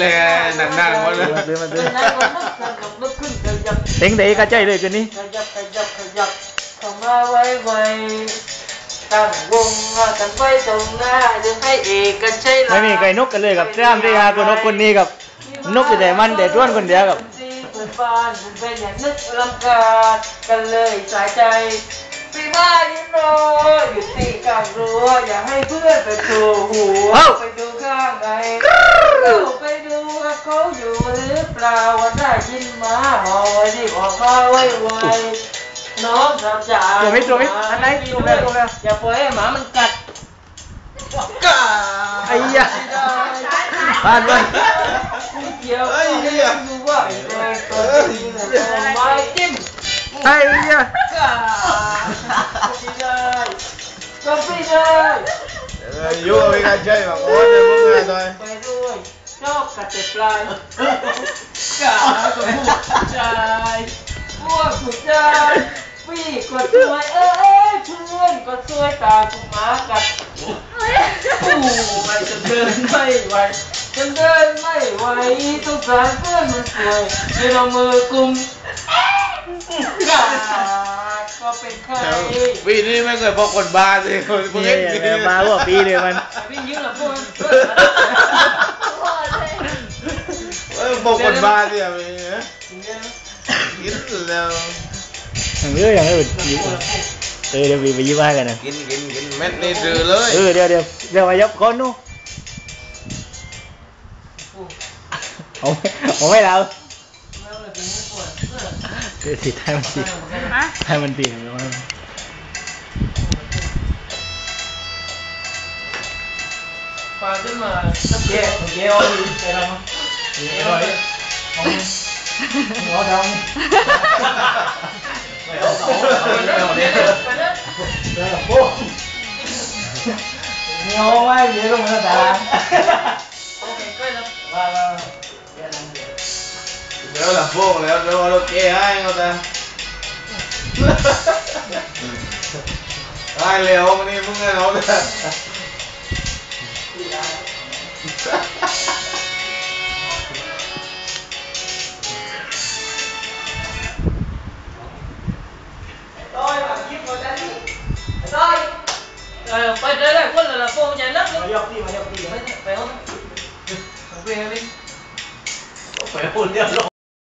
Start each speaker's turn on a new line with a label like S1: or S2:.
S1: เลยหนักหนักหมดเลย
S2: เดินมาเดิ
S3: เดิ
S2: น
S3: นหน้าคนลุกเดินกับลุกขึ้นขยับ
S2: เต็งเด็กกระใจเลยคืนนี้
S3: ขยับขยับขยับเข้ามาไว้ไว้ตั้งวงกันไว้ตรงหน้าจะให้เอกชัยลา
S2: ไม่มีใครนกกันเลยกับจ้ามที่หาคนนกคนนี้กับนกอยู่แต่มันแต่ด้วนคนเดียวกับ
S3: เปิดบ้านเป็นอย่างนึกลำกาดกันเลยสายใจปีมายิ้มรออยู่ที่กลางรั้วอย่าให้เพื่อนไปโผล่หัวไปดูข้างใน เข้าไปดูว่าเขาอยู่หรือเปล่าว่าได้ยินมาหอไว้ที่บอกมาไว้ไว้น้องสาวจ๋า
S2: ตัวมิดตัวมิดอันไหนตัวแม่ตัวแม่
S3: อย่าปล่อยให้หมามันกัด
S2: ไอ้ยะผ่านไป
S3: เกี่ยวก็ให้ดูว่าไอ้แดงตัวนี้เนี่ยเอาไม้จิ้ม
S2: ไอ้ยะ
S3: ก็ไม่ได้ก็ไม่ได้
S1: ยุ่งไปกันใช่ไหมโอ้ยมึงไงด้วย
S3: ไปด้วยชอ บกัดแต่ปลายกาก็ผู้ชายพวกผู้ชายพี่ก็สวยเอ้ยเพื่อนก็สวยตามผู้หมากัดผู้ไม่จะเดินไม่ไหวจะเดินไม่ไหวต้องการเพื่อนมันสวยยืนเอามือกุมกาก็เป็นใคร
S1: ปีนี้ไม่เคยพบคนบ้าสิคนพวก
S2: นี่
S1: นี้
S2: เนี่ยมาหัวปีเลยมัน
S3: พี่ยืนหลับพวก
S1: เออพบคน บ้าสิอะมีนะกินแล้ว
S2: อย่างเรื่องอย่างเรื่องเออเดี๋ยวไปยิ้มให้กันนะ
S1: กินกินกินเม็ดนี่ดื้อเลย
S2: เออเดี๋ยวเดี๋ยวเดี๋ยวมายกคนนู้เอาเอาไม่เราเดี๋ยวสิให้มันตีให้มันตีเอาไว้
S3: ปาขึ้นมาสักแย่แย่เอาอยู่ไปทำแย่เอาหัวดำไปเอาเสาไปเอาเด็กไปเลย
S2: เดี๋ยว โป๊ะมีห้องไหมมีลงมาตา
S3: โอเคใกล้แล้ว
S2: ว่าว่า
S1: แนั
S3: ก
S2: มายกตีม